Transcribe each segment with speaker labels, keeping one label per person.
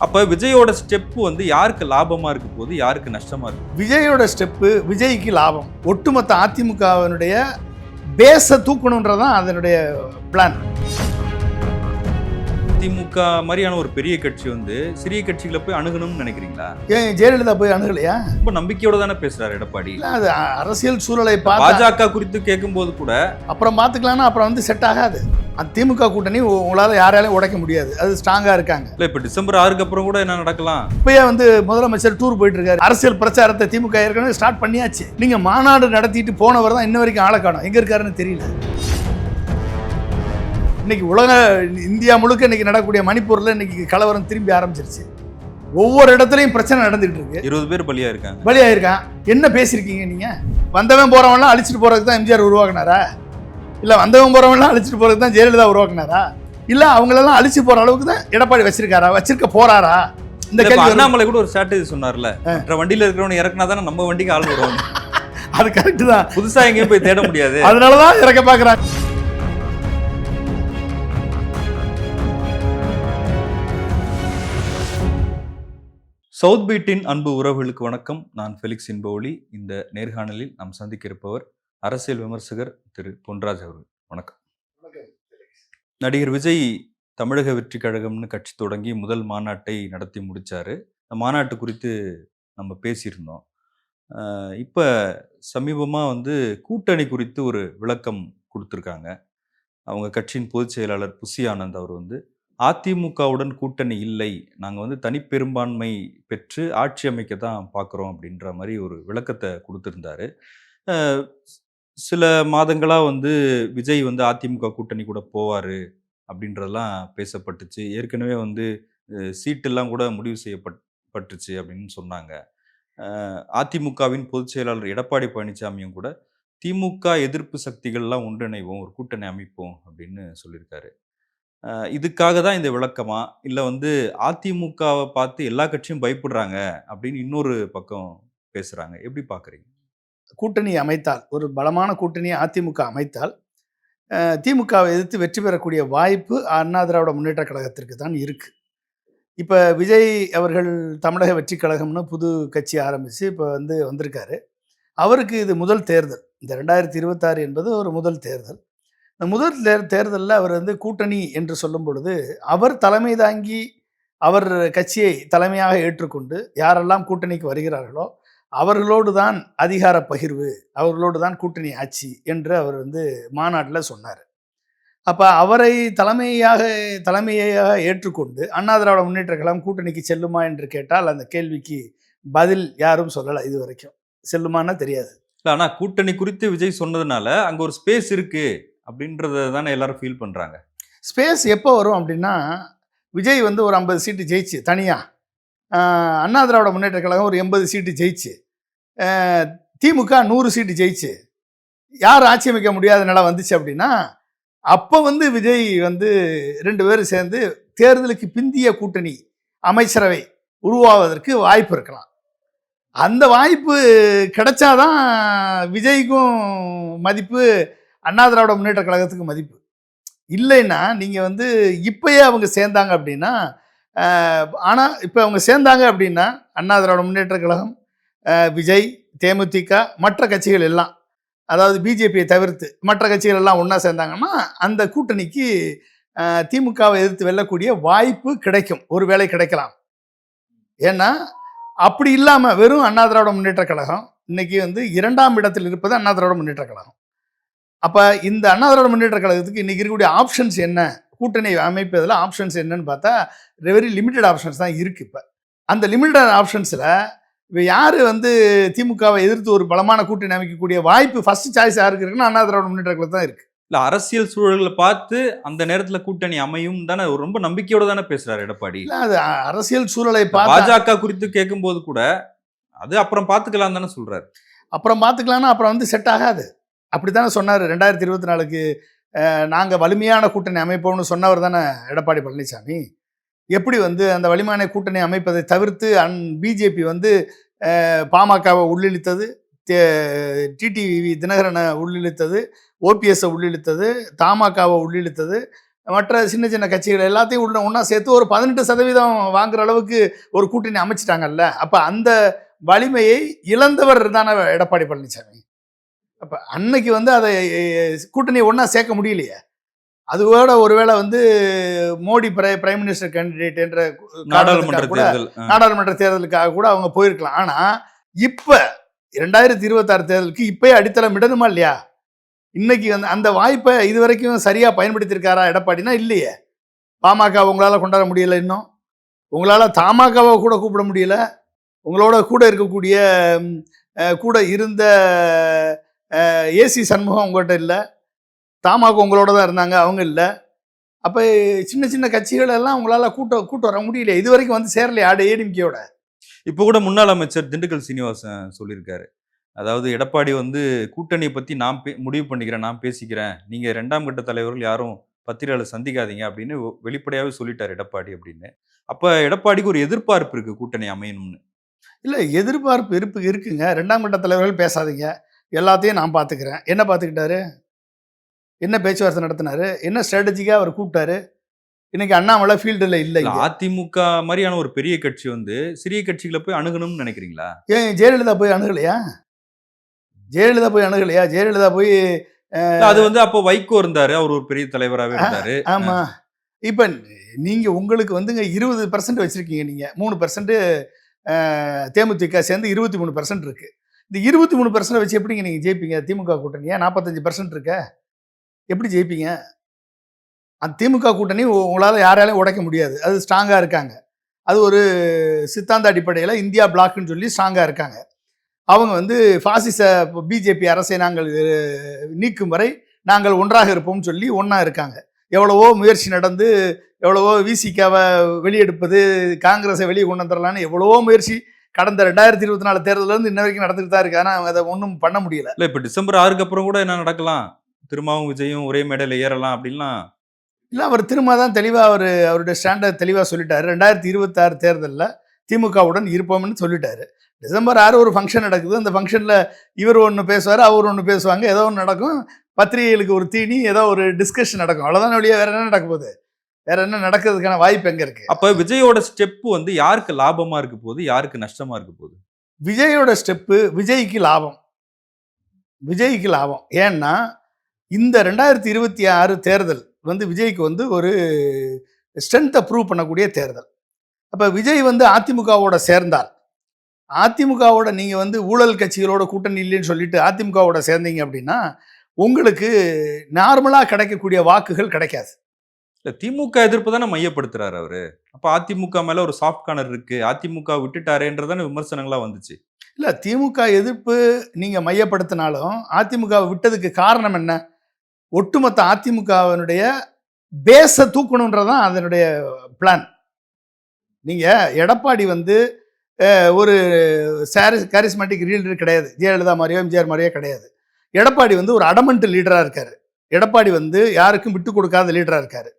Speaker 1: அப்போ விஜயோட ஸ்டெப்பு வந்து யாருக்கு லாபமாக இருக்க போகுது யாருக்கு நஷ்டமாக இருக்கு
Speaker 2: விஜயோட ஸ்டெப்பு விஜய்க்கு லாபம். ஒட்டுமொத்த அதிமுகவினுடைய பேஸை தூக்கணுன்றதான் அதனுடைய பிளான்
Speaker 1: திமுக மாதிரியான ஒரு பெரிய கட்சி வந்து சிறிய கட்சிகளை போய் அணுகணும்னு நினைக்கிறீங்களா?
Speaker 2: ஏன் ஜெயலலிதா போய் அணுகலையா?
Speaker 1: ரொம்ப நம்பிக்கையோட தானே பேசுறாரு எடப்பாடி.
Speaker 2: அது அரசியல் சூழலை
Speaker 1: பாஜக குறித்து கேட்கும்போது கூட
Speaker 2: அப்புறம் பார்த்துக்கலாம்னா அப்புறம் வந்து செட் ஆகாது. அந்த திமுக கூட்டணி உங்களால யாராலையும் உடைக்க முடியாது. அது ஸ்ட்ராங்கா இருக்காங்க.
Speaker 1: இல்ல இப்ப டிசம்பர் ஆறுக்கு அப்புறம் கூட என்ன நடக்கலாம்?
Speaker 2: இப்பயே வந்து முதலமைச்சர் டூர் போயிட்டு இருக்காரு அரசியல் பிரச்சாரத்தை திமுக ஏற்கனவே ஸ்டார்ட் பண்ணியாச்சு. நீங்க மாநாடு நடத்திட்டு போனவர் தான் இன்ன வரைக்கும் ஆளை காணோம். எங்க இருக்காருன்னு தெரியல. இன்னைக்கு உலக இந்தியா முழுக்க இன்னைக்கு நடக்கக்கூடிய மணிப்பூர்ல இன்னைக்கு கலவரம் திரும்பி ஆரம்பிச்சிருச்சு. ஒவ்வொரு இடத்துலையும் பிரச்சனை நடந்துட்டு இருக்கு.
Speaker 1: இருபது பேர் பலியா இருக்காங்க.
Speaker 2: பலியாயிருக்கான். என்ன பேசியிருக்கீங்க நீங்க? வந்தவன் போறவன்லாம் அழிச்சிட்டு போறதுக்கு தான் எம்ஜிஆர் உருவாக்குனாரா? இல்ல வந்தவன் போறவன்லாம் அழிச்சிட்டு போறதுக்கு தான் ஜெயலலிதா உருவாக்குனாரா? இல்ல அவங்களெல்லாம் அழிச்சு போற அளவுக்கு தான் எடப்பாடி வச்சிருக்காரா? வச்சிருக்க போறாரா? இந்த கேள்வி.
Speaker 1: அண்ணாமலை கூட ஒரு ஸ்ட்ராட்டஜி சொன்னார்ல. மற்ற வண்டியில இருக்கிறவன இறக்குனா தானே நம்ம வண்டிக்கு ஆள் வரும்.
Speaker 2: அது கரெக்ட் தான்.
Speaker 1: புதுசா எங்கேயும் போய் தேட முடியாது.
Speaker 2: அதனாலதான் இறக்க பாக்குறாங்க.
Speaker 1: சவுத் பீட்டின் அன்பு உறவுகளுக்கு வணக்கம். நான் ஃபெலிக்ஸ் இன்பவுலி இந்த நேர்காணலில் நாம் சந்திக்க இருப்பவர் அரசியல் விமர்சகர் திரு. பொன்ராஜ் அவர்கள். வணக்கம். நடிகர் விஜய் தமிழக வெற்றி கழகம்னு கட்சி தொடங்கி முதல் மாநாட்டை நடத்தி முடிச்சாரு. அந்த மாநாட்டு குறித்து நம்ம பேசியிருந்தோம். இப்ப சமீபமா வந்து கூட்டணி குறித்து ஒரு விளக்கம் கொடுத்துருக்காங்க. அவங்க கட்சியின் பொதுச் செயலாளர் புசி ஆனந்த் அவர் வந்து. அதிமுகவுடன் கூட்டணி இல்லை. நாங்கள் வந்து தனிப்பெரும்பான்மை பெற்று ஆட்சி அமைக்க தான் பார்க்குறோம் அப்படின்ற மாதிரி ஒரு விளக்கத்தை கொடுத்துருந்தாரு. சில மாதங்களாக வந்து விஜய் வந்து அதிமுக கூட்டணி கூட போவார் அப்படின்றதெல்லாம் பேசப்பட்டுச்சு. ஏற்கனவே வந்து சீட்டெல்லாம் கூட முடிவு செய்யப்பட் பட்டுச்சு அப்படின்னு சொன்னாங்க. அதிமுகவின் பொதுச் செயலாளர் எடப்பாடி பழனிசாமியும் கூட திமுக எதிர்ப்பு சக்திகள்லாம் ஒன்றிணைவோம் ஒரு கூட்டணி அமைப்போம் அப்படின்னு சொல்லியிருக்காரு. இதுக்காக தான் இந்த விளக்கமா? இல்லை வந்து அதிமுகவை பார்த்து எல்லா கட்சியும் பயப்படுறாங்க அப்படின்னு இன்னொரு பக்கம் பேசுகிறாங்க எப்படி பார்க்குறீங்க?
Speaker 2: கூட்டணி அமைத்தால் ஒரு பலமான கூட்டணியை அதிமுக அமைத்தால் திமுகவை எதிர்த்து வெற்றி பெறக்கூடிய வாய்ப்பு அண்ணா திராவிட முன்னேற்ற கழகத்திற்கு தான் இருக்குது இப்போ விஜய் அவர்கள் தமிழக வெற்றி கழகம்னு புது கட்சி ஆரம்பித்து இப்போ வந்து வந்திருக்காரு. அவருக்கு இது முதல் தேர்தல். இந்த ரெண்டாயிரத்தி இருபத்தாறு என்பது ஒரு முதல் தேர்தல். முதல் தேர் தேர்தலில் அவர் வந்து கூட்டணி என்று சொல்லும் பொழுது அவர் தலைமை தாங்கி அவர் கட்சியை தலைமையாக ஏற்றுக்கொண்டு யாரெல்லாம் கூட்டணிக்கு வருகிறார்களோ அவர்களோடு தான் அதிகார பகிர்வு அவர்களோடு தான் கூட்டணி ஆட்சி என்று அவர் வந்து மாநாட்டில் சொன்னார். அப்போ அவரை தலைமையாக தலைமையாக ஏற்றுக்கொண்டு அண்ணா திராவிட முன்னேற்ற கழகம் கூட்டணிக்கு செல்லுமா என்று கேட்டால் அந்த கேள்விக்கு பதில் யாரும் சொல்லலை இது வரைக்கும் செல்லுமானா தெரியாது.
Speaker 1: இல்லை ஆனால் கூட்டணி குறித்து விஜய் சொன்னதுனால அங்கே ஒரு ஸ்பேஸ் இருக்குது அப்படின்றத தானே எல்லாரும் ஃபீல் பண்ணுறாங்க
Speaker 2: ஸ்பேஸ் எப்போ வரும் அப்படின்னா விஜய் வந்து ஒரு ஐம்பது சீட்டு ஜெயிச்சு தனியாக அண்ணா திராவிட முன்னேற்ற கழகம் ஒரு எண்பது சீட்டு ஜெயிச்சு. திமுக நூறு சீட்டு ஜெயிச்சு. யார் ஆட்சி அமைக்க முடியாத நிலை வந்துச்சு அப்படின்னா அப்போ வந்து விஜய் வந்து ரெண்டு பேரும் சேர்ந்து தேர்தலுக்கு பிந்திய கூட்டணி அமைச்சரவை உருவாவதற்கு வாய்ப்பு இருக்கலாம். அந்த வாய்ப்பு கிடைச்சாதான் விஜய்க்கும் மதிப்பு அண்ணா திராவிட முன்னேற்ற கழகத்துக்கு மதிப்பு. இல்லைன்னா நீங்கள் வந்து இப்பயே அவங்க சேர்ந்தாங்க அப்படின்னா ஆனால் இப்போ அவங்க சேர்ந்தாங்க அப்படின்னா அண்ணா திராவிட முன்னேற்ற கழகம் விஜய் தேமுதிக மற்ற கட்சிகள் எல்லாம் அதாவது பிஜேபியை தவிர்த்து மற்ற கட்சிகள் எல்லாம் ஒன்றா சேர்ந்தாங்கன்னா அந்த கூட்டணிக்கு திமுகவை எதிர்த்து வெல்லக்கூடிய வாய்ப்பு கிடைக்கும். ஒரு வேளை கிடைக்கலாம். ஏன்னா அப்படி இல்லாமல் வெறும் அண்ணா திராவிட முன்னேற்ற கழகம் இன்னைக்கு வந்து இரண்டாம் இடத்தில் இருப்பது அண்ணா திராவிட முன்னேற்ற கழகம். அப்போ இந்த அண்ணா திராவிட முன்னேற்ற கழகத்துக்கு இன்னைக்கு இருக்கக்கூடிய ஆப்ஷன்ஸ் என்ன? கூட்டணி அமைப்பதில் ஆப்ஷன்ஸ் என்னன்னு பார்த்தா வெரி லிமிட்டட் ஆப்ஷன்ஸ் தான் இருக்குது இப்போ. அந்த லிமிட்டட் ஆப்ஷன்ஸில் இப்போ யார் வந்து திமுகவை எதிர்த்து ஒரு பலமான கூட்டணி அமைக்கக்கூடிய வாய்ப்பு ஃபர்ஸ்ட் சாய்ஸ் யாருக்கு இருக்குன்னா அண்ணா திராவிட முன்னேற்ற கழகம் தான் இருக்குது
Speaker 1: இல்லை அரசியல் சூழல்களை பார்த்து அந்த நேரத்தில் கூட்டணி அமையும் தானே ரொம்ப நம்பிக்கையோட தானே பேசுறாரு எடப்பாடி.
Speaker 2: இல்லை அது அரசியல் சூழலை பார்த்து
Speaker 1: பாஜக குறித்து கேட்கும்போது கூட அது அப்புறம் பார்த்துக்கலாம் தானே சொல்றாரு.
Speaker 2: அப்புறம் பார்த்துக்கலாம்னா அப்புறம் வந்து செட் ஆகாது. அப்படி தானே சொன்னார். ரெண்டாயிரத்தி இருபத்தி நாலுக்கு நாங்கள் வலிமையான கூட்டணி அமைப்போம்னு சொன்னவர் தானே எடப்பாடி பழனிசாமி எப்படி வந்து அந்த வலிமையான கூட்டணி அமைப்பதை தவிர்த்து அன் பிஜேபி வந்து பாமகவை உள்ளிழுத்தது டிடிவி தினகரனை உள்ளிழுத்தது ஓபிஎஸ்ஸை உள்ளிழுத்தது தமாகவை உள்ளிழுத்தது மற்ற சின்ன சின்ன கட்சிகள் எல்லாத்தையும் உள்ள ஒன்றா சேர்த்து ஒரு பதினெட்டு சதவீதம் வாங்குற அளவுக்கு ஒரு கூட்டணி அமைச்சிட்டாங்கல்ல. அப்போ அந்த வலிமையை இழந்தவர் தானே எடப்பாடி பழனிசாமி அப்போ அன்னைக்கு வந்து அதை கூட்டணியை ஒன்றா சேர்க்க முடியலையே. அதோட ஒருவேளை வந்து மோடி பிரை பிரைம் மினிஸ்டர் கேண்டிடேட் என்ற
Speaker 1: நாடாளுமன்ற தேர்தல்.
Speaker 2: நாடாளுமன்ற தேர்தலுக்காக கூட அவங்க போயிருக்கலாம். ஆனா இப்ப ரெண்டாயிரத்தி இருபத்தாறு தேர்தலுக்கு இப்பயே அடித்தளம் இடணுமா இல்லையா? இன்னைக்கு வந்து அந்த வாய்ப்பை இது வரைக்கும் சரியா பயன்படுத்தியிருக்காரா எடப்பாடினா இல்லையே. பாமக உங்களால கொண்டாட முடியல இன்னும். உங்களால தமாகவை கூட கூப்பிட முடியல. உங்களோட கூட இருக்கக்கூடிய கூட இருந்த ஏசி சண்முகம் உங்கள்கிட்ட இல்லை. தமாக உங்களோட தான் இருந்தாங்க அவங்க இல்லை. அப்போ சின்ன சின்ன கட்சிகள் எல்லாம் உங்களால கூட்ட கூட்ட வர முடியல இது வரைக்கும் வந்து சேரலையே ஆடு ஏடிஎம்கேயோட?
Speaker 1: இப்போ கூட முன்னாள் அமைச்சர் திண்டுக்கல் சீனிவாசன் சொல்லியிருக்காரு. அதாவது எடப்பாடி வந்து கூட்டணியை பத்தி நான் பே- முடிவு பண்ணிக்கிறேன் நான் பேசிக்கிறேன். நீங்க இரண்டாம் கட்ட தலைவர்கள் யாரும் பத்திரிகையாளர் சந்திக்காதீங்க அப்படின்னு வெ- வெளிப்படையாவே சொல்லிட்டார் எடப்பாடி அப்படின்னு. அப்ப எடப்பாடிக்கு ஒரு எதிர்பார்ப்பு இருக்கு கூட்டணி அமையணும்னு.
Speaker 2: இல்லை எதிர்பார்ப்பு இருப்பு இருக்குங்க. ரெண்டாம் கட்ட தலைவர்கள் பேசாதீங்க. எல்லாத்தையும் நான் பார்த்துக்கிறேன். என்ன பார்த்துக்கிட்டாரு? என்ன பேச்சுவார்த்தை நடத்தினாரு? என்ன ஸ்ட்ராட்டஜிக்காக அவர் கூப்பிட்டாரு? இன்னைக்கு அண்ணாமலை ஃபீல்டில் இல்லை.
Speaker 1: அதிமுக மாதிரியான ஒரு பெரிய கட்சி வந்து சிறிய கட்சிகளை போய் அணுகணும்னு நினைக்கிறீங்களா?
Speaker 2: ஏன் ஜெயலலிதா போய் அணுகலையா? ஜெயலலிதா போய் அணுகலையா? ஜெயலலிதா போய்
Speaker 1: அது வந்து அப்போ வைகோ இருந்தாரு. அவர் ஒரு பெரிய தலைவராகவே இருந்தாரு.
Speaker 2: ஆமா. இப்போ நீங்க உங்களுக்கு வந்துங்க இருபது பர்சன்ட் வச்சிருக்கீங்க நீங்க. மூணு பர்சன்ட் தேமுதிக சேர்ந்து இருபத்தி மூணு பர்சன்ட் இருக்கு. இந்த இருபத்தி மூணு பர்சன்ட் வச்சு எப்படிங்க நீங்கள் ஜெயிப்பீங்க? திமுக கூட்டணியா நாற்பத்தஞ்சு பர்சன்ட் இருக்க? எப்படி ஜெயிப்பீங்க? அந்த திமுக கூட்டணி உ- யாராலையும் உடைக்க முடியாது. அது ஸ்ட்ராங்காக இருக்காங்க. அது ஒரு சித்தாந்த அடிப்படையில் இந்தியா பிளாக்னு சொல்லி ஸ்ட்ராங்காக இருக்காங்க. அவங்க வந்து ஃபாசிச பிஜேபி அரசை நாங்கள் நீக்கும் வரை நாங்கள் ஒன்றாக இருப்போம்னு சொல்லி ஒன்றா இருக்காங்க. எவ்வளவோ முயற்சி நடந்து எவ்வளவோ விசிகாவை வெளியெடுப்பது காங்கிரஸை வெளியே கொண்டு வந்துடலான்னு எவ்வளவோ முயற்சி கடந்த ரெண்டாயிரத்தி இருபத்தி நாலு தேர்தலேருந்து இன்ன வரைக்கும் நடந்துட்டு தான் இருக்கு. ஆனால் அதை ஒன்றும் பண்ண முடியல.
Speaker 1: இல்ல இப்ப டிசம்பர் ஆறுக்கு அப்புறம் கூட என்ன நடக்கலாம்? திருமாவும் விஜயும் ஒரே மேடையில ஏறலாம் அப்படின்லாம்.
Speaker 2: இல்லை அவர் திரும்ப தான் தெளிவாக அவர் அவருடைய ஸ்டாண்டர்ட் தெளிவாக சொல்லிட்டாரு. ரெண்டாயிரத்தி இருபத்தாறு தேர்தலில் திமுகவுடன் இருப்போம்னு சொல்லிட்டாரு. டிசம்பர் ஆறு ஒரு ஃபங்க்ஷன் நடக்குது. அந்த ஃபங்க்ஷனில் இவர் ஒன்று பேசுவார் அவர் ஒன்று பேசுவாங்க. ஏதோ ஒன்று நடக்கும். பத்திரிகைகளுக்கு ஒரு தீனி ஏதோ ஒரு டிஸ்கஷன் நடக்கும். அவ்வளோதான் வழியாக வேற என்ன நடக்க போகுது? வேற என்ன நடக்கிறதுக்கான வாய்ப்பு எங்கே இருக்கு?
Speaker 1: அப்ப விஜயோட ஸ்டெப் வந்து யாருக்கு லாபமா இருக்க போகுது யாருக்கு நஷ்டமா இருக்க போகுது?
Speaker 2: விஜயோட ஸ்டெப்பு விஜய்க்கு லாபம். விஜய்க்கு லாபம். ஏன்னா இந்த ரெண்டாயிரத்தி இருபத்தி ஆறு தேர்தல் வந்து விஜய்க்கு வந்து ஒரு ஸ்ட்ரென்த்தை ப்ரூவ் பண்ணக்கூடிய தேர்தல். அப்போ விஜய் வந்து அதிமுகவோட சேர்ந்தால் அதிமுகவோட நீங்கள் வந்து ஊழல் கட்சிகளோட கூட்டணி இல்லைன்னு சொல்லிட்டு அதிமுகவோட சேர்ந்தீங்க அப்படின்னா உங்களுக்கு நார்மலாக கிடைக்கக்கூடிய வாக்குகள் கிடைக்காது.
Speaker 1: இல்லை திமுக எதிர்ப்பு தானே மையப்படுத்துறாரு அவரு. அப்போ அதிமுக மேலே ஒரு சாஃப்ட் கார்னர் இருக்கு. அதிமுக விட்டுட்டாரேன்றதான விமர்சனங்களாக வந்துச்சு.
Speaker 2: இல்லை திமுக எதிர்ப்பு நீங்கள் மையப்படுத்தினாலும் அதிமுகவை விட்டதுக்கு காரணம் என்ன? ஒட்டுமொத்த அதிமுகவினுடைய பேஸை தூக்கணுன்றதான் அதனுடைய பிளான் நீங்கள் எடப்பாடி வந்து ஒரு சாரி காரிஸ்மேட்டிக் லீடர் கிடையாது. ஜெயலலிதா மாதிரியோ எம்ஜிஆர் மாதிரியோ கிடையாது. எடப்பாடி வந்து ஒரு அடமெண்ட் லீடராக இருக்கார். எடப்பாடி வந்து யாருக்கும் விட்டு கொடுக்காத லீடராக இருக்கார்.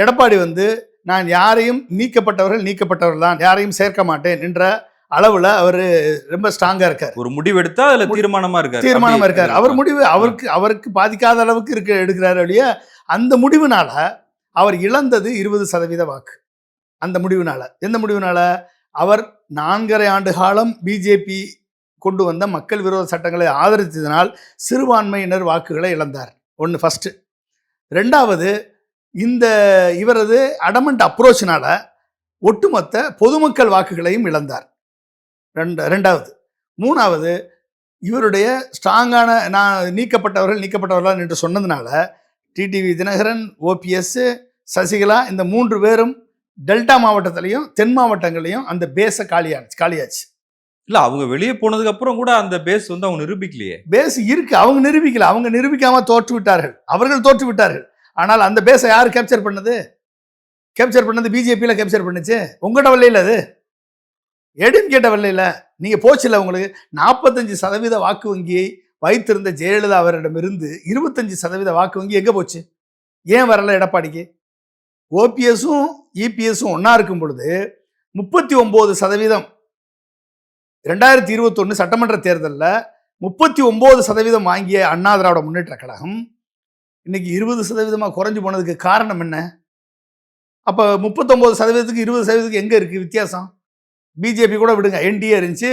Speaker 2: எடப்பாடி வந்து நான் யாரையும் நீக்கப்பட்டவர்கள் நீக்கப்பட்டவர்கள் தான். யாரையும் சேர்க்க மாட்டேன் என்ற அளவில் அவர் ரொம்ப ஸ்ட்ராங்காக இருக்கார்.
Speaker 1: ஒரு முடிவு எடுத்தா அதுல தீர்மானமா இருக்காரு.
Speaker 2: தீர்மானமா
Speaker 1: அப்படி
Speaker 2: இருக்கார். அவர் முடிவு அவருக்கு அவருக்கு பாதிக்காத அளவுக்கு இருக்க எடுக்கிறாரு ஒழிய அந்த முடிவுனால அவர் இழந்தது இருபது சதவீத வாக்கு. அந்த முடிவுனால. எந்த முடிவுனால? அவர் நான்கரை ஆண்டு காலம் பிஜேபி கொண்டு வந்த மக்கள் விரோத சட்டங்களை ஆதரித்ததனால் சிறுபான்மையினர் வாக்குகளை இழந்தார். ஒன்று ஃபர்ஸ்ட் ரெண்டாவது இந்த இவரது அடமண்ட் அப்ரோச்னால ஒட்டுமொத்த பொதுமக்கள் வாக்குகளையும் இழந்தார். ரெண்டு ரெண்டாவது. மூணாவது இவருடைய ஸ்ட்ராங்கான நான் நீக்கப்பட்டவர்கள் நீக்கப்பட்டவர்கள் என்று சொன்னதுனால டிடிவி தினகரன் ஓபிஎஸ் சசிகலா இந்த மூன்று பேரும் டெல்டா மாவட்டத்திலையும் தென் மாவட்டங்களையும் அந்த பேஸை காலியாச்சு காலியாச்சு.
Speaker 1: இல்ல அவங்க வெளியே போனதுக்கு அப்புறம் கூட அந்த பேஸ் வந்து அவங்க நிரூபிக்கலையே.
Speaker 2: பேஸ் இருக்கு. அவங்க நிரூபிக்கல. அவங்க நிரூபிக்காம தோற்று விட்டார்கள் அவர்கள் தோற்று விட்டார்கள் ஆனால் அந்த பேஸை யார் கேப்சர் பண்ணது? கேப்சர் பண்ணது பிஜேபியில் கேப்சர் பண்ணுச்சு. உங்கள்கிட்ட வரலையில அது. எடும் கேட்ட வரலையில நீங்கள் போச்சுல உங்களுக்கு. நாற்பத்தஞ்சு சதவீத வாக்கு வங்கியை வைத்திருந்த ஜெயலலிதா அவரிடமிருந்து இருபத்தஞ்சு சதவீத வாக்கு வங்கி எங்கே போச்சு? ஏன் வரல எடப்பாடிக்கு? ஓபிஎஸும் இபிஎஸும் ஒன்றா இருக்கும் பொழுது முப்பத்தி ஒம்பது சதவீதம் ரெண்டாயிரத்தி இருபத்தொன்று சட்டமன்ற தேர்தலில் முப்பத்தி ஒம்பது சதவீதம் வாங்கிய அண்ணா திராவிட முன்னேற்ற கழகம் இன்னைக்கு இருபது சதவீதமாக குறைஞ்சி போனதுக்கு காரணம் என்ன? அப்போ முப்பத்தொம்போது சதவீதத்துக்கு இருபது சதவீதத்துக்கு எங்கே இருக்குது வித்தியாசம்? பிஜேபி கூட விடுங்க. என்டிஏ இருந்துச்சு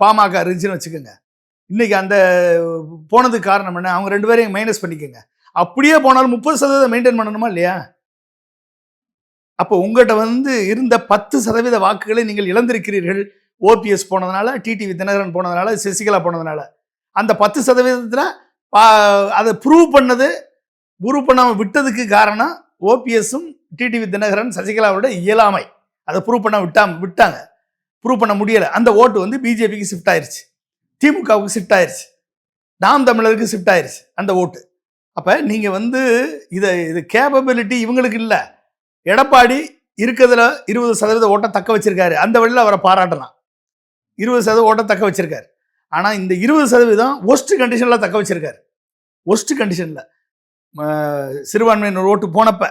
Speaker 2: பாமக இருந்துச்சுன்னு வச்சுக்கோங்க. இன்றைக்கி அந்த போனதுக்கு காரணம் என்ன? அவங்க ரெண்டு பேரையும் மைனஸ் பண்ணிக்கோங்க. அப்படியே போனாலும் முப்பது சதவீதம் மெயின்டைன் பண்ணணுமா இல்லையா? அப்போ உங்கள்கிட்ட வந்து இருந்த பத்து சதவீத வாக்குகளை நீங்கள் இழந்திருக்கிறீர்கள். ஓபிஎஸ் போனதுனால டிடிவி தினகரன் போனதுனால சசிகலா போனதுனால. அந்த பத்து சதவீதத்தில் அதை ப்ரூவ் பண்ணது ப்ரூவ் பண்ணாமல் விட்டதுக்கு காரணம் ஓபிஎஸும் டிடிவி தினகரன் சசிகலாவோட இயலாமை. அதை ப்ரூவ் பண்ண விட்டாம விட்டாங்க. ப்ரூவ் பண்ண முடியலை. அந்த ஓட்டு வந்து பிஜேபிக்கு ஷிஃப்ட் ஆயிருச்சு. திமுகவுக்கு ஷிஃப்ட் ஆயிடுச்சு நாம் தமிழருக்கு ஷிஃப்ட் ஆயிருச்சு அந்த ஓட்டு. அப்போ நீங்கள் வந்து இதை இது கேப்பபிலிட்டி இவங்களுக்கு இல்லை. எடப்பாடி இருக்கிறதுல இருபது சதவீத ஓட்டை தக்க வச்சிருக்காரு. அந்த வழியில் அவரை பாராட்டலாம். இருபது சதவீத ஓட்டை தக்க வச்சிருக்காரு. ஆனால் இந்த இருபது சதவீதம் ஒஸ்ட் கண்டிஷனில் தக்க வச்சிருக்காரு. ஒஸ்ட் கண்டிஷனில் சிறுபான்மையினர் ஓட்டு போனப்ப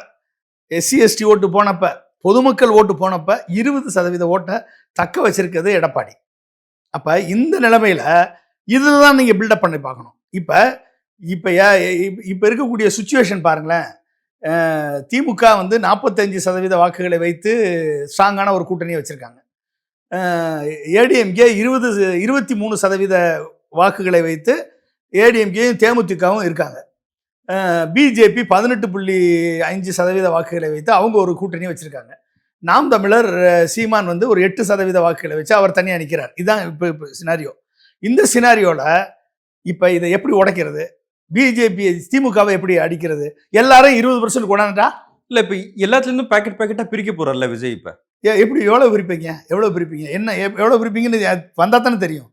Speaker 2: எஸ்சி எஸ்டி ஓட்டு போனப்ப பொதுமக்கள் ஓட்டு போனப்ப இருபது சதவீத ஓட்டை தக்க வச்சிருக்கிறது எடப்பாடி. அப்போ இந்த நிலைமையில் இதில் தான் நீங்கள் பில்டப் பண்ணி பார்க்கணும். இப்போ இப்போ இப்போ இருக்கக்கூடிய சுச்சுவேஷன் பாருங்களேன். திமுக வந்து நாற்பத்தஞ்சு சதவீத வாக்குகளை வைத்து ஸ்ட்ராங்கான ஒரு கூட்டணியை வச்சுருக்காங்க. ஏடிஎம்கே இருபது இருபத்தி மூணு சதவீத வாக்குகளை வைத்து ஏடிஎம்கேயும் தேமுதிகவும் இருக்காங்க. பிஜேபி பதினெட்டு புள்ளி அஞ்சு சதவீத வாக்குகளை வைத்து அவங்க ஒரு கூட்டணி வச்சுருக்காங்க. நாம் தமிழர் சீமான் வந்து ஒரு எட்டு சதவீத வாக்குகளை வச்சு அவர் தனியாக நிற்கிறார் இதுதான் இப்போ இப்போ சினாரியோ இந்த சினாரியோவில் இப்போ இதை எப்படி உடைக்கிறது? பிஜேபி திமுகவை எப்படி அடிக்கிறது? எல்லாரும் இருபது பர்சன்ட் கொண்டாந்துட்டா?
Speaker 1: இல்ல இப்ப எல்லாத்துலேருந்தும் பாக்கெட் பாக்கெட்டா பிரிக்க போறாருல்ல விஜய் இப்ப.
Speaker 2: எப்படி எவ்வளோ பிரிப்பீங்க? எவ்வளோ பிரிப்பீங்க? என்ன எவ்- எவ்வளோ பிரிப்பீங்கன்னு வந்தால் தானே தெரியும்.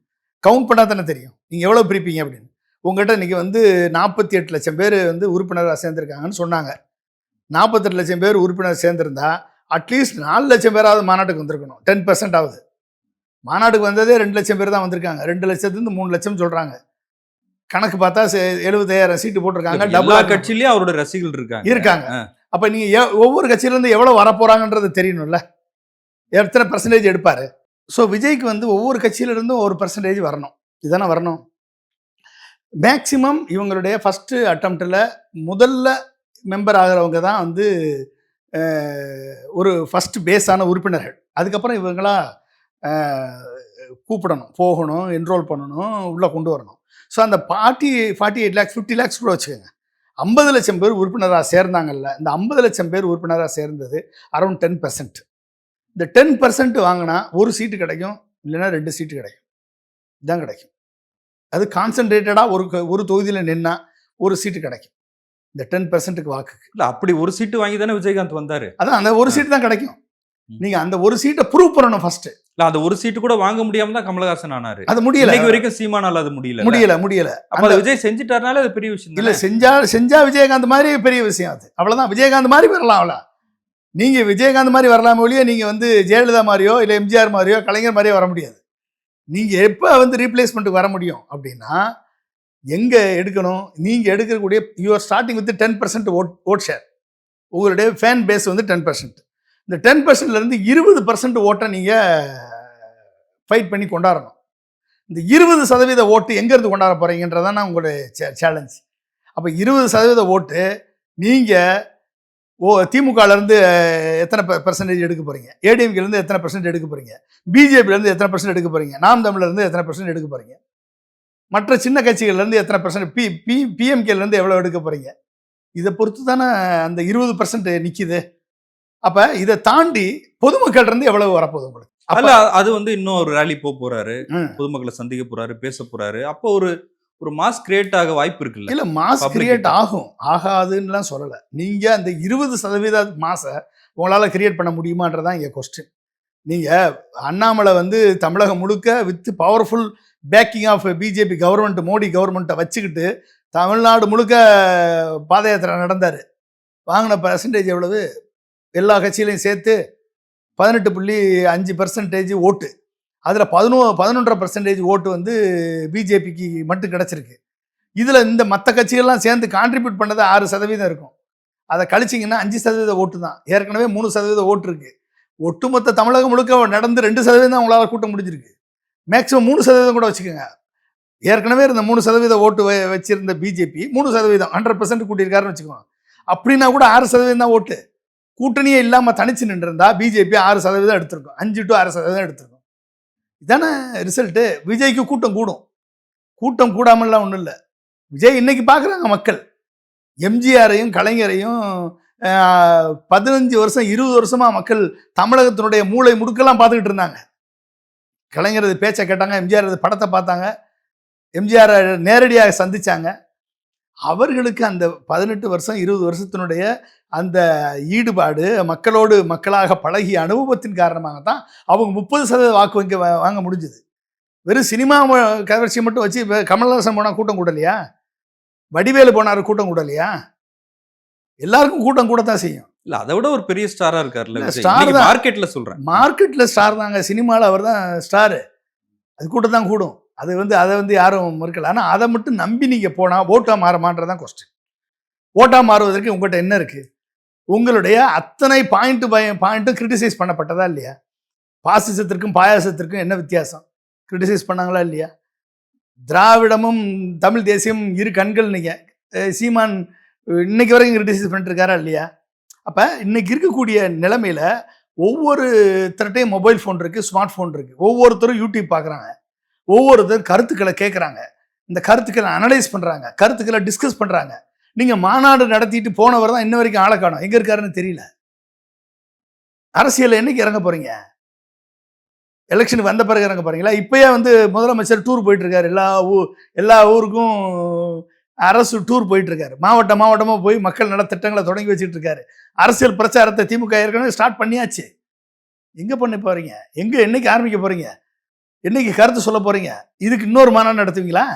Speaker 2: கவுண்ட் பண்ணால் தானே தெரியும். நீங்கள் எவ்வளோ பிரிப்பீங்க அப்படின்னு. உங்கள்கிட்ட இன்றைக்கி வந்து நாற்பத்தி எட்டு லட்சம் பேர் வந்து உறுப்பினராக சேர்ந்துருக்காங்கன்னு சொன்னாங்க. நாற்பத்தெட்டு லட்சம் பேர் உறுப்பினர் சேர்ந்துருந்தா அட்லீஸ்ட் நாலு லட்சம் பேராவது மாநாட்டுக்கு வந்திருக்கணும். டென் பர்சன்ட் ஆகுது மாநாட்டுக்கு வந்ததே ரெண்டு லட்சம் பேர் தான் வந்திருக்காங்க. ரெண்டு லட்சத்துலேருந்து மூணு லட்சம் சொல்கிறாங்க கணக்கு பார்த்தா எழுபத்தாயிரம் சீட்டு போட்டிருக்காங்க. டபுள்
Speaker 1: கட்சியிலயும் அவரோட ரசிகர்கள் இருக்காங்க.
Speaker 2: இருக்காங்க. அப்ப நீங்க எ- ஒவ்வொரு கட்சியிலேருந்து எவ்வளவு வரப்போறாங்கன்றது தெரியணும்ல. எத்தனை பர்சன்டேஜ் எடுப்பாரு? ஸோ விஜய்க்கு வந்து ஒவ்வொரு கட்சியில இருந்தும் ஒரு பர்சன்டேஜ் வரணும். இதுதானே வரணும்? மேக்சிமம் இவங்களுடைய ஃபஸ்ட்டு அட்டம்ப்டில் முதல்ல மெம்பர் ஆகிறவங்க தான் வந்து ஒரு ஃபஸ்ட்டு பேஸான உறுப்பினர்கள். அதுக்கப்புறம் இவங்களா கூப்பிடணும் போகணும் என்ரோல் பண்ணணும் உள்ளே கொண்டு வரணும். ஸோ அந்த forty forty eight lakhs fifty lakhs கூட வச்சுக்கோங்க. ஐம்பது லட்சம் பேர் உறுப்பினராக சேர்ந்தாங்கல்ல இந்த ஐம்பது லட்சம் பேர் உறுப்பினராக சேர்ந்தது அரௌண்ட் டென் பர்சன்ட் இந்த டென் பர்சன்ட் வாங்கினா ஒரு சீட்டு கிடைக்கும் இல்லைன்னா ரெண்டு சீட்டு கிடைக்கும். இதுதான் கிடைக்கும். அது கான்சன்ட்ரேட்டடாக ஒரு ஒரு தொகுதியில் நின்னா ஒரு சீட்டு கிடைக்கும். இந்த டென் பர்சன்ட்டுக்கு வாக்கு
Speaker 1: இல்ல அப்படி ஒரு சீட்டு வாங்கி தானே விஜயகாந்த் வந்தாரு.
Speaker 2: அதான் அந்த ஒரு சீட்டு தான் கிடைக்கும். நீங்கள் அந்த ஒரு சீட்டை ப்ரூவ் பண்ணணும் ஃபர்ஸ்ட்
Speaker 1: இல்ல அந்த ஒரு சீட்டு கூட வாங்க முடியாம தான் கமலஹாசன் ஆனாரு.
Speaker 2: அது முடியல.
Speaker 1: இன்னைக்கு வரைக்கும் சீமானால அது முடியல.
Speaker 2: முடியல முடியல.
Speaker 1: அப்ப விஜய் செஞ்சுட்டாருனால அது பெரிய விஷயம்
Speaker 2: இல்ல? செஞ்சா செஞ்சா விஜயகாந்த் மாதிரி பெரிய விஷயம் அது. அவ்வளவுதான். விஜயகாந்த் மாதிரி வரலாம் அவ்வளோ நீங்க விஜயகாந்த் மாதிரி வரலாம ஒழிய நீங்க வந்து ஜெயலலிதா மாதிரியோ இல்ல எம்ஜிஆர் மாதிரியோ கலைஞர் மாதிரியோ வர முடியாது. நீங்கள் எப்போ வந்து ரீப்ளேஸ்மெண்ட்டுக்கு வர முடியும் அப்படின்னா எங்கே எடுக்கணும்? நீங்கள் எடுக்கக்கூடிய you're starting with ten percent vote vote share உங்களுடைய ஃபேன் பேஸ் வந்து டென் பர்சன்ட் இந்த டென் பர்சன்ட்லேருந்து இருபது பர்சன்ட் ஓட்டை நீங்கள் ஃபைட் பண்ணி கொண்டாடணும். இந்த இருபது சதவீத ஓட்டு எங்கேருந்து கொண்டாட போகிறீங்கன்றதான் உங்களுடைய சேலஞ்ச் அப்போ இருபது சதவீத ஓட்டு நீங்கள் ஓ திமுகலேருந்து எத்தனை பெர்சன்டேஜ் எடுக்க போகிறீங்க ஏடிஎம்கேலேருந்து எத்தனை பர்சன்ட் எடுக்க போகிறீங்க பிஜேபிலேருந்து எத்தனை பர்சன்ட் எடுக்க போகிறீங்க நாம் தமிழ்லேருந்து எத்தனை பர்சன்ட் எடுக்க போகிறீங்க மற்ற சின்ன கட்சிகள்லேருந்து எத்தனை பர்சன்ட் பி பி பிஎம்கேலேருந்து எவ்வளோ எடுக்க போகிறீங்க இதை பொறுத்து தானே அந்த இருபது பர்சன்ட் நிற்கிது அப்போ இதை தாண்டி பொதுமக்கள்லேருந்து எவ்வளவு வரப்போகுது உங்களுக்கு?
Speaker 1: அல்ல அது வந்து இன்னும் ஒரு ரேலி போக போறாரு.
Speaker 2: ம்.
Speaker 1: பொதுமக்களை சந்திக்க போறாரு பேச போறாரு. அப்போ ஒரு ஒரு மாஸ் கிரியேட் ஆக வாய்ப்பு இருக்குல்ல?
Speaker 2: இல்ல மாஸ் கிரியேட். ஆகும். ஆகாதுன்னுலாம் சொல்லலை. நீங்க அந்த இருபது சதவீத மாசை உங்களால கிரியேட் பண்ண முடியுமான்றதான் இங்க கொஸ்டின் நீங்க அண்ணாமலை வந்து தமிழகம் முழுக்க with powerful backing of BJP government Modi கவர்மெண்ட்டை வச்சுக்கிட்டு தமிழ்நாடு முழுக்க பாத யாத்திரை நடந்தார். வாங்கின பர்சன்டேஜ் எவ்வளவு? எல்லா கட்சியிலையும் சேர்த்து பதினெட்டு புள்ளி அஞ்சு பர்சன்டேஜ் ஓட்டு. அதில் பதினோ பதினொன்றரை பர்சன்டேஜ் ஓட்டு வந்து பிஜேபிக்கு மட்டும் கிடச்சிருக்கு. இதில் இந்த மற்ற கட்சிகள்லாம் சேர்ந்து கான்ட்ரிபியூட் பண்ணது ஆறு சதவீதம் இருக்கும். அதை கழிச்சிங்கன்னா அஞ்சு சதவீத ஓட்டு தான். ஏற்கனவே மூணு சதவீத ஓட்டு இருக்குது ஒட்டுமொத்த தமிழகம் முழுக்க நடந்து ரெண்டு சதவீதம் தான் உங்களால் கூட்ட முடிஞ்சிருக்கு. மேக்ஸிமம் மூணு சதவீதம் கூட வச்சுக்கோங்க. ஏற்கனவே இருந்த மூணு சதவீத ஓட்டு வ- வச்சிருந்த பிஜேபி மூணு சதவீதம் ஹண்ட்ரட் பர்சன்ட் கூட்டியிருக்காருன்னு வச்சுக்கோங்க. அப்படின்னா கூட ஆறு சதவீதம் தான் ஓட்டு. கூட்டணியே இல்லாமல் தனிச்சு நின்றிருந்தா பிஜேபி ஆறு சதவீதம் எடுத்திருக்கும். அஞ்சு டு ஆறு சதவீதம் எடுத்திருக்கும். இதானே ரிசல்ட்டு விஜய்க்கு கூட்டம் கூடும். கூட்டம் கூடாமல்லாம் ஒன்றும் இல்லை. விஜய் இன்னைக்கு பார்க்குறாங்க மக்கள். எம்ஜிஆரையும் கலைஞரையும் பதினஞ்சு வருஷம் இருபது வருஷமாக மக்கள் தமிழகத்தினுடைய மூளை முடுக்கெல்லாம் பார்த்துக்கிட்டு இருந்தாங்க. கலைஞர் பேச்சை கேட்டாங்க எம்ஜிஆர் படத்தை பார்த்தாங்க. எம்ஜிஆரை நேரடியாக சந்தித்தாங்க அவர்களுக்கு அந்த பதினெட்டு வருஷம் இருபது வருஷத்தினுடைய அந்த ஈடுபாடு மக்களோடு மக்களாக பழகிய அனுபவத்தின் காரணமாக தான் அவங்க முப்பது சதவீத வாக்கு வங்க வாங்க முடிஞ்சுது. வெறும் சினிமா ம- கவர்ச்சி மட்டும் வச்சு இப்ப கமல்ஹாசன் போனால் கூட்டம் கூடலையா? வடிவேலு போனார் கூட்டம் கூடலையா? எல்லாருக்கும் கூட்டம் கூடத்தான் செய்யும்.
Speaker 1: இல்ல அதை விட ஒரு பெரிய ஸ்டாரா இன்னைக்கு
Speaker 2: தான்.
Speaker 1: மார்க்கெட்ல சொல்றேன்.
Speaker 2: மார்க்கெட்டில் ஸ்டார் தாங்க. சினிமாவில் அவர் தான் ஸ்டாரு. அது கூட்டம் தான் கூடும். அது வந்து அதை வந்து யாரும் மறுக்கல. ஆனால் அதை மட்டும் நம்பி நீங்கள் போனால் ஓட்டாக மாறமான்றதான் கொஸ்டின் ஓட்டா மாறுவதற்கு உங்கள்கிட்ட என்ன இருக்குது உங்களுடைய அத்தனை பாயிண்ட் பாயிண்ட்டும் கிரிட்டிசைஸ் பண்ணப்பட்டதா இல்லையா? பாசிசத்திற்கும் பாயாசத்திற்கும் என்ன வித்தியாசம்? கிரிட்டிசைஸ் பண்ணாங்களா இல்லையா? திராவிடமும் தமிழ் தேசியம் இரு கண்கள் நீங்கள் சீமான் இன்னைக்கு வரைக்கும் கிரிட்டிசைஸ் பண்ணிட்டு இருக்காரா இல்லையா? அப்போ இன்னைக்கு இருக்கக்கூடிய நிலைமையில் ஒவ்வொரு திரட்டையும் மொபைல் ஃபோன் இருக்குது ஸ்மார்ட் ஃபோன் இருக்குது ஒவ்வொருத்தரும் யூடியூப் பார்க்குறாங்க ஒவ்வொருத்தரும் கருத்துக்களை கேட்குறாங்க இந்த கருத்துக்களை அனலைஸ் பண்ணுறாங்க கருத்துக்களை டிஸ்கஸ் பண்ணுறாங்க நீங்கள் மாநாடு நடத்திட்டு போனவர் தான் இன்ன வரைக்கும் ஆளை காணும். எங்கே இருக்காருன்னு தெரியல. அரசியல் என்னைக்கு இறங்க போகிறீங்க எலெக்ஷனுக்கு வந்த பிறகு இறங்க போகிறீங்களா இப்போயே வந்து முதலமைச்சர் டூர் போயிட்டுருக்காரு. எல்லா ஊ எல்லா ஊருக்கும் அரசு டூர் போயிட்டுருக்காரு. மாவட்ட மாவட்டமாக போய் மக்கள் நல திட்டங்களை தொடங்கி வச்சுட்டு இருக்காரு அரசியல் பிரச்சாரத்தை திமுக ஏற்கனவே ஸ்டார்ட் பண்ணியாச்சு. எங்கே பண்ண போகிறீங்க எங்கே என்னைக்கு ஆரம்பிக்க போகிறீங்க என்னைக்கு கருத்து சொல்ல போறீங்க? இதுக்கு இன்னொரு மாநாடு நடத்துவீங்களா?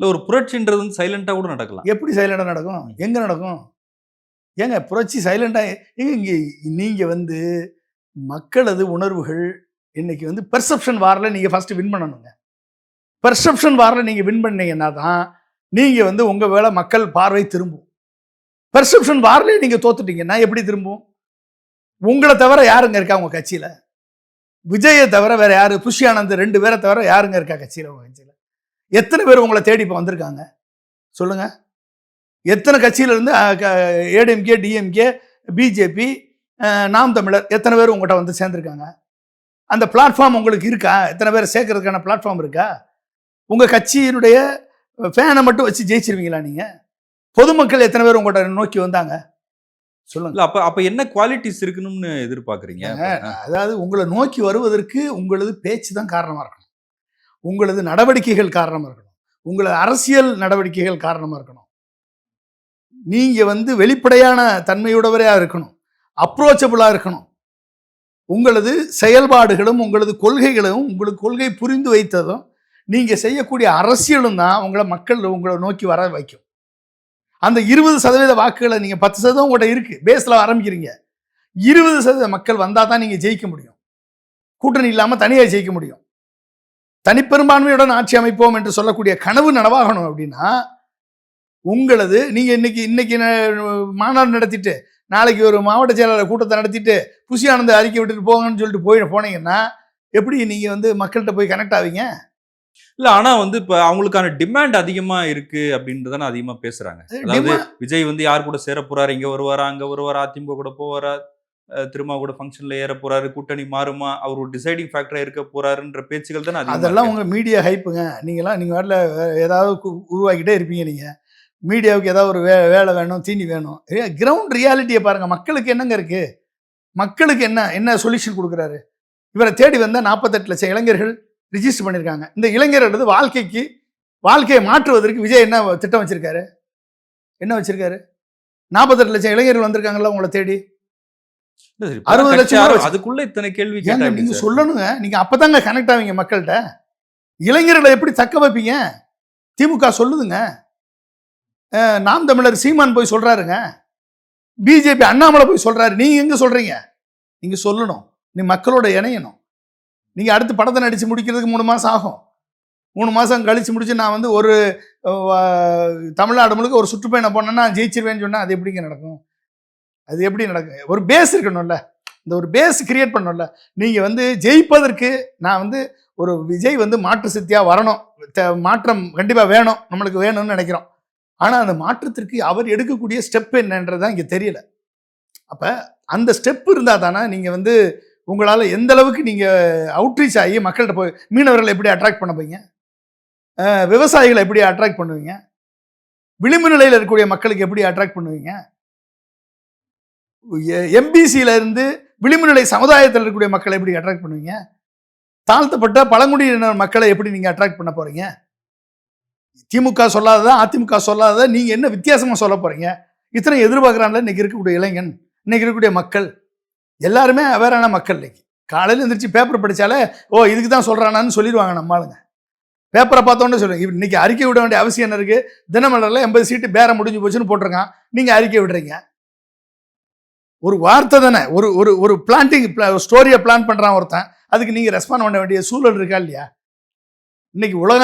Speaker 1: இல்ல ஒரு புரட்சின்றது வந்து சைலண்டா கூட நடக்கலாம்.
Speaker 2: எப்படி சைலண்டா நடக்கும்? எங்க நடக்கும்? ஏங்க புரட்சி சைலண்டா எங்க இங்க நீங்க வந்து மக்களது உணர்வுகள் இன்னைக்கு வந்து பெர்செப்ஷன் வாரில் நீங்க ஃபர்ஸ்ட் வின் பண்ணணுங்க. பெர்செப்ஷன் வாரில் நீங்க வின் பண்ணீங்கன்னா தான் நீங்க வந்து உங்க வேலை மக்கள் பார்வை திரும்பும். பெர்செப்ஷன் வாரிலே நீங்க தோத்துட்டீங்கன்னா எப்படி திரும்பும்? உங்களை தவிர யாருங்க இருக்கா உங்க கட்சியில? விஜயை தவிர வேற யாரு? புஷி ஆனந்த் ரெண்டு பேரை தவிர யாருங்க இருக்கா கட்சியில் உங்கள் கட்சியில்? எத்தனை பேர் உங்களை தேடி இப்போ வந்திருக்காங்க? சொல்லுங்க. எத்தனை கட்சியிலேருந்து ஏடிஎம்கே டிஎம்கே பிஜேபி நாம் தமிழர் எத்தனை பேர் உங்கள்கிட்ட வந்து சேர்ந்துருக்காங்க? அந்த பிளாட்ஃபார்ம் உங்களுக்கு இருக்கா? எத்தனை பேர் சேர்க்கறதுக்கான பிளாட்ஃபார்ம் இருக்கா? உங்கள் கட்சியினுடைய ஃபேனை மட்டும் வச்சு ஜெயிச்சிருவீங்களா நீங்கள் பொதுமக்கள் எத்தனை பேர் உங்கள்கிட்ட நோக்கி வந்தாங்க? சொல்லுங்க.
Speaker 1: அப்ப அப்ப என்ன குவாலிட்டிஸ் இருக்கணும்னு எதிர்பார்க்கறீங்க?
Speaker 2: அதாவது உங்களை நோக்கி வருவதற்கு உங்களது பேச்சு தான் காரணமா இருக்கணும். உங்களது நடவடிக்கைகள் காரணமா இருக்கணும். உங்களது அரசியல் நடவடிக்கைகள் காரணமா இருக்கணும். நீங்க வந்து வெளிப்படையான தன்மையுடையவரையா இருக்கணும். அப்ரோச்சபிளா இருக்கணும். உங்களது செயல்பாடுகளும் உங்களது கொள்கைகளும் உங்களுக்கு கொள்கை புரிந்து வைத்ததும் நீங்க செய்யக்கூடிய அரசியலும் தான் உங்களை மக்கள் உங்களை நோக்கி வர வைக்கும். அந்த இருபது சதவீத வாக்குகளை நீங்கள் பத்து சதவீதம் உங்கள்கிட்ட இருக்குது பேஸில் ஆரம்பிக்கிறீங்க. இருபது சதவீத மக்கள் வந்தால் தான் நீங்கள் ஜெயிக்க முடியும். கூட்டணி இல்லாமல் தனியாக ஜெயிக்க முடியும். தனிப்பெரும்பான்மையுடன் ஆட்சி அமைப்போம் என்று சொல்லக்கூடிய கனவு நனவாகணும் அப்படின்னா உங்களது நீங்கள் இன்னைக்கு இன்னைக்கு மாநாடு நடத்திட்டு நாளைக்கு ஒரு மாவட்ட செயலாளர் கூட்டத்தை நடத்திட்டு புசியானந்த அறிக்கை விட்டுட்டு போங்கன்னு சொல்லிட்டு போய் போனீங்கன்னா எப்படி நீங்கள் வந்து மக்கள்கிட்ட போய் கனெக்ட் ஆவீங்க?
Speaker 1: இல்ல ஆனா வந்து இப்ப அவங்களுக்கான டிமாண்ட் அதிகமா இருக்கு அப்படின்றதான அதிகமா பேசுறாங்க. அதாவது விஜய் வந்து யார் கூட சேர போறாரு இங்க வருவாரா அங்க வருவாரா அதிமுக கூட போவாரா அஹ் திருமா கூட ஃபங்க்ஷன்ல ஏற போறாரு கூட்டணி மாறுமா அவர் ஒரு டிசைடிங் ஃபேக்டரா இருக்க போறாருன்ற பேச்சுகள் தானே
Speaker 2: அதெல்லாம்
Speaker 1: இருக்கு.
Speaker 2: உங்க மீடியா ஹைப்புங்க நீங்களாம் நீங்க வரல ஏதாவது உருவாக்கிட்டே இருப்பீங்க நீங்க. மீடியாவுக்கு ஏதாவது ஒரு வே வேலை வேணும் தீனி வேணும். கிரவுண்ட் ரியாலிட்டியை பாருங்க. மக்களுக்கு என்னங்க இருக்கு? மக்களுக்கு என்ன என்ன சொல்யூஷன் கொடுக்குறாரு? இவரை தேடி வந்த நாற்பத்தெட்டு லட்சம் இளைஞர்கள் ரிஜிஸ்டர் பண்ணியிருக்காங்க இந்த இளைஞர்களது வாழ்க்கைக்கு வாழ்க்கையை மாற்றுவதற்கு விஜய் என்ன திட்டம் வச்சிருக்காரு? என்ன வச்சிருக்காரு? நாற்பத்தெட்டு லட்சம் இளைஞர்கள் வந்திருக்காங்கல்ல உங்களை தேடி? அறுபது லட்சம்
Speaker 1: அதுக்குள்ள இத்தனை கேள்வி
Speaker 2: நீங்க? சொல்லணுங்க. நீங்க அப்பதாங்க கனெக்ட் ஆவீங்க மக்கள்கிட்ட. இளைஞர்களை எப்படி தக்க வைப்பீங்க? திமுக சொல்லுதுங்க. நாம் தமிழர் சீமான் போய் சொல்றாருங்க. பிஜேபி அண்ணாமலை போய் சொல்றாரு. நீங்க எங்க சொல்றீங்க? நீங்க சொல்லணும். நீ மக்களோட இணையணும். நீங்கள் அடுத்து படத்தை நடித்து முடிக்கிறதுக்கு மூணு மாதம் ஆகும். மூணு மாதம் கழித்து முடிச்சு நான் வந்து ஒரு தமிழ்நாடு முழுக்க ஒரு சுற்றுப்பயணம் போனேன்னா ஜெயிச்சிருவேன்னு சொன்னால் அது எப்படிங்க நடக்கும்? அது எப்படி நடக்கும் ஒரு பேஸ் இருக்கணும்ல. இந்த ஒரு பேஸ் கிரியேட் பண்ணணும்ல. நீங்கள் வந்து ஜெயிப்பதற்கு நான் வந்து ஒரு விஜய் வந்து மாற்று சக்தியாக வரணும். மாற்றம் கண்டிப்பாக வேணும். நம்மளுக்கு வேணும்னு நினைக்கிறோம். ஆனால் அந்த மாற்றத்திற்கு அவர் எடுக்கக்கூடிய ஸ்டெப் என்னன்றது தான் இங்கே தெரியல. அப்போ அந்த ஸ்டெப் இருந்தால் தானே நீங்கள் வந்து உங்களால் எந்த அளவுக்கு நீங்கள் அவுட்ரீச் ஆகி மக்கள்கிட்ட போய் மீனவர்களை எப்படி அட்ராக்ட் பண்ண போய்ங்க விவசாயிகளை எப்படி அட்ராக்ட் பண்ணுவீங்க? விளிம்பு நிலையில் இருக்கக்கூடிய மக்களுக்கு எப்படி அட்ராக்ட் பண்ணுவீங்க? எம்பிசியில இருந்து விளிம்பு நிலை சமுதாயத்தில் இருக்கக்கூடிய மக்களை எப்படி அட்ராக்ட் பண்ணுவீங்க? தாழ்த்தப்பட்ட பழங்குடியினர் மக்களை எப்படி நீங்கள் அட்ராக்ட் பண்ண போகிறீங்க திமுக சொல்லாததா அதிமுக சொல்லாததா நீங்கள் என்ன வித்தியாசமாக சொல்ல போகிறீங்க இத்தனை எதிர்பார்க்குறாங்களே இன்னைக்கு இருக்கக்கூடிய இளைஞன் இன்றைக்கி இருக்கக்கூடிய மக்கள். எல்லாருமே அவேரான மக்கள் இன்னைக்கு. காலையில் எந்திரிச்சு பேப்பர் படித்தாலே ஓ இதுக்கு தான் சொல்கிறானான்னு சொல்லிடுவாங்க நம்ம ஆளுங்க. பேப்பரை பார்த்தோன்னே சொல்லுங்க இன்றைக்கி அறிக்கை விட வேண்டிய அவசியம் என்ன இருக்குது தினமலரில் எண்பது சீட்டு பேரம் முடிஞ்சு போச்சுன்னு போட்டிருக்கான். நீங்கள் அறிக்கை விடுறீங்க. ஒரு வார்த்தை தானே ஒரு ஒரு ஒரு பிளான்டிங் ஸ்டோரியை பிளான் பண்ணுறான் ஒருத்தன். அதுக்கு நீங்கள் ரெஸ்பாண்ட் பண்ண வேண்டிய சூழல் இருக்கா இல்லையா? இன்னைக்கு உலக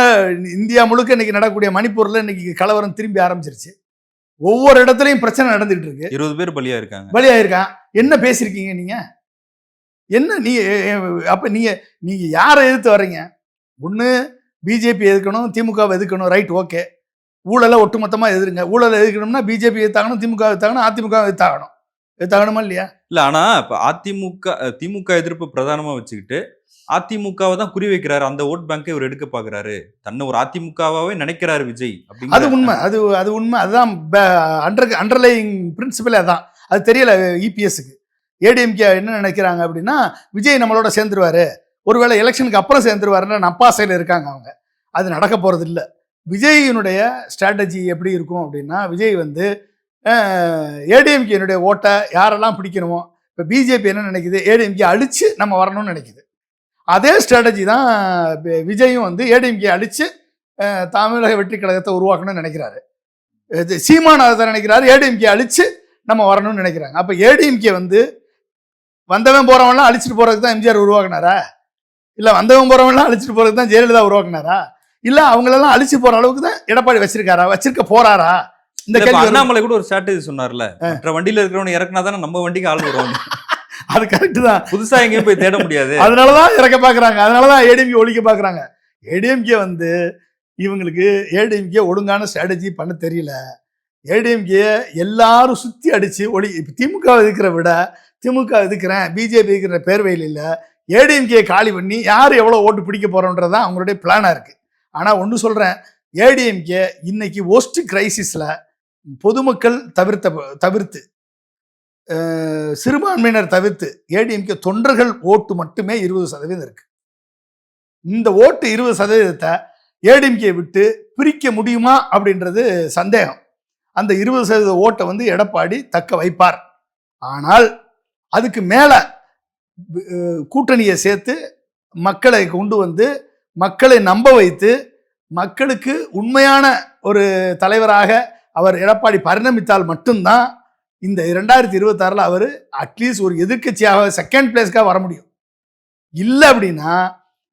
Speaker 2: இந்தியா முழுக்க இன்னைக்கு நடக்கக்கூடிய மணிப்பூரில் இன்னைக்கு கலவரம் திரும்பி ஆரம்பிச்சிருச்சு. ஒவ்வொரு இடத்துலையும் பிரச்சனை நடந்துகிட்டு இருக்கு
Speaker 1: இருபது பேர் பலியா இருக்காங்க.
Speaker 2: பலியாயிருக்கான். என்ன பேசியிருக்கீங்க நீங்க? என்ன நீ அப்ப நீங்க நீங்க யாரை எதிர்த்து வர்றீங்க? ஒண்ணு பிஜேபி எதிர்க்கணும் திமுக எதிர்க்கணும் ரைட் ஓகே ஊழலை ஒட்டுமொத்தமா எதிருங்க. ஊழலை எதிர்க்கணும்னா பிஜேபி எதிர்த்தாகணும் திமுக எதிர்த்தாகணும் அதிமுக எதிர்த்தாகணும். எதிர்த்தாகணுமா இல்லையா?
Speaker 1: இல்ல ஆனா இப்ப அதிமுக திமுக எதிர்ப்பு பிரதானமா வச்சுக்கிட்டு அதிமுகவை தான் குறி வைக்கிறாரு அந்த ஓட் பேங்கை இவர் எடுக்க பாக்குறாரு தன்னை ஒரு அதிமுகவாவே நினைக்கிறாரு விஜய்
Speaker 2: அது உண்மை. அது அது உண்மை. அதுதான் அண்டர் அண்டர்லைங் பிரின்சிபலே அதான். அது தெரியல இபிஎஸ்க்கு ஏடிஎம்கே என்ன நினைக்கிறாங்க அப்படின்னா விஜய் நம்மளோட சேர்ந்துருவாரு. ஒருவேளை எலெக்ஷனுக்கு அப்புறம் சேர்ந்துருவாருன்னு நப்பாசையில் இருக்காங்க அவங்க. அது நடக்க போகிறது இல்லை விஜயினுடைய ஸ்ட்ராட்டஜி எப்படி இருக்கும் அப்படின்னா விஜய் வந்து ஏடிஎம்கேனுடைய ஓட்டை யாரெல்லாம் பிடிக்கணுமோ இப்போ பிஜேபி என்ன நினைக்குது? ஏடிஎம்கே அழிச்சு நம்ம வரணும்னு நினைக்குது. அதே ஸ்ட்ராட்டஜி தான் விஜயும் வந்து ஏடிஎம்கே அழிச்சு அஹ், தமிழக வெற்றி கழகத்தை உருவாக்கணும்னு நினைக்கிறாரு. சீமான் அதை நினைக்கிறாரு ஏடிஎம்கே அழிச்சு நம்ம வரணும்னு நினைக்கிறாங்க. அப்போ ஏடிஎம்கே வந்து வந்தவன் போறவன்லாம் அழிச்சிட்டு போறதுக்கு தான் எம்ஜிஆர் உருவாக்குனாரா? இல்ல வந்தவன் போறவன்லாம் அழிச்சிட்டு போறதுக்கு தான் ஜெயலலிதா உருவாக்குனாரா? இல்ல அவங்களெல்லாம் அழிச்சு போற அளவுக்கு தான் எடப்பாடி வச்சிருக்காரா? வச்சிருக்க போறாரா? இந்த.
Speaker 1: அண்ணாமலை கூட ஒரு ஸ்ட்ராட்டஜி சொன்னார்ல மற்ற வண்டியில இருக்கிறவன இறக்குனா தானே நம்ம வண்டிக்கு ஆள் வருவாங்க
Speaker 2: அது கரெக்ட் தான்.
Speaker 1: புதுசா எங்கேயும் போய் தேட முடியாது.
Speaker 2: அதனாலதான் இறக்க பாக்குறாங்க. அதனாலதான் ஏடிஎம்கே ஒழிக்க பாக்குறாங்க. ஏடிஎம்கே வந்து இவங்களுக்கு ஏடிஎம்கே ஒழுங்கான ஸ்ட்ராட்டஜி பண்ண தெரியல. ஏடிஎம்கே எல்லாரும் சுத்தி அடிச்சு ஒளி இப்ப திமுக எதிர்க்கிற விட திமுக எதிர்க்கிறேன் பிஜேபி எதிர்க்கிற பேர்வையில் இல்ல ஏடிஎம்கே காலி பண்ணி யார் எவ்வளவு ஓட்டு பிடிக்க போறோன்றதான் அவங்களுடைய பிளானா இருக்கு. ஆனா ஒன்று சொல்றேன் ஏடிஎம்கே இன்னைக்கு ஒஸ்ட் கிரைசிஸ்ல பொதுமக்கள் தவிர்த்த தவிர்த்து சிறுபான்மையினர் தவிர்த்து ஏடிஎம்கே தொண்டர்கள் ஓட்டு மட்டுமே இருபது சதவீதம் இருக்கு. இந்த ஓட்டு இருபது சதவீதத்தை ஏடிஎம்கே விட்டு பிரிக்க முடியுமா அப்படின்றது சந்தேகம். அந்த இருபது சதவீத ஓட்டை வந்து எடப்பாடி தக்க வைப்பார். ஆனால் அதுக்கு மேலே கூட்டணியை சேர்த்து மக்களை கொண்டு வந்து மக்களை நம்ப வைத்து மக்களுக்கு உண்மையான ஒரு தலைவராக அவர் எடப்பாடி பரிணமித்தால் மட்டும்தான் இந்த இரண்டாயிரத்தி இருபத்தாறில் அவர் அட்லீஸ்ட் ஒரு எதிர்க்கட்சியாக செகண்ட் பிளேஸ்க்காக வர முடியும். இல்லை அப்படின்னா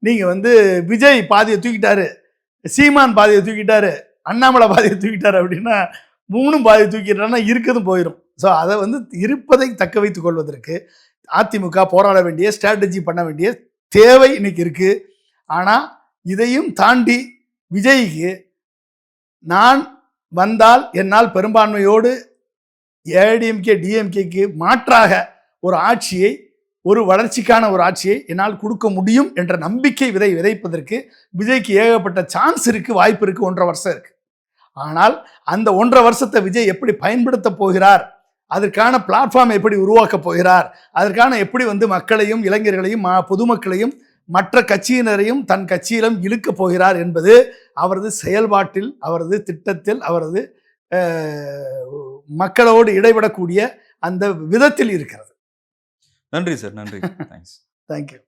Speaker 2: நீங்கள் வந்து விஜய் பாதியை தூக்கிட்டாரு சீமான் பாதியை தூக்கிட்டாரு அண்ணாமலை பாதியை தூக்கிட்டாரு அப்படின்னா மூணும் பாதியை தூக்கிட்டாருன்னா இருக்கதும் போயிடும் ஸோ அதை வந்து இருப்பதை தக்க வைத்துக் கொள்வதற்கு அதிமுக போராட வேண்டிய ஸ்ட்ராட்டஜி பண்ண வேண்டிய தேவை இன்னைக்கு இருக்குது ஆனால் இதையும் தாண்டி விஜய்க்கு நான் வந்தால் என்னால் பெரும்பான்மையோடு ஏடிஎம்கே டிஎம்கேக்கு மாற்றாக ஒரு ஆட்சியை ஒரு வளர்ச்சிக்கான ஒரு ஆட்சியை என்னால் கொடுக்க முடியும் என்ற நம்பிக்கை விதை விதைப்பதற்கு விஜய்க்கு ஏகப்பட்ட சான்ஸ் இருக்குது வாய்ப்பு இருக்குது ஒன்றரை வருஷம் இருக்குது ஆனால் அந்த ஒன்றரை வருஷத்தை விஜய் எப்படி பயன்படுத்த போகிறார்? அதற்கான பிளாட்ஃபார்ம் எப்படி உருவாக்கப் போகிறார்? அதற்கான எப்படி வந்து மக்களையும் இளைஞர்களையும் பொதுமக்களையும் மற்ற கட்சியினரையும் தன் கட்சியிலும் இழுக்கப் போகிறார் என்பது அவரது செயல்பாட்டில் அவரது திட்டத்தில் அவரது மக்களோடு இடைபடக்கூடிய அந்த விதத்தில் இருக்கிறது.
Speaker 1: நன்றி சார் நன்றி. Thanks
Speaker 2: thank you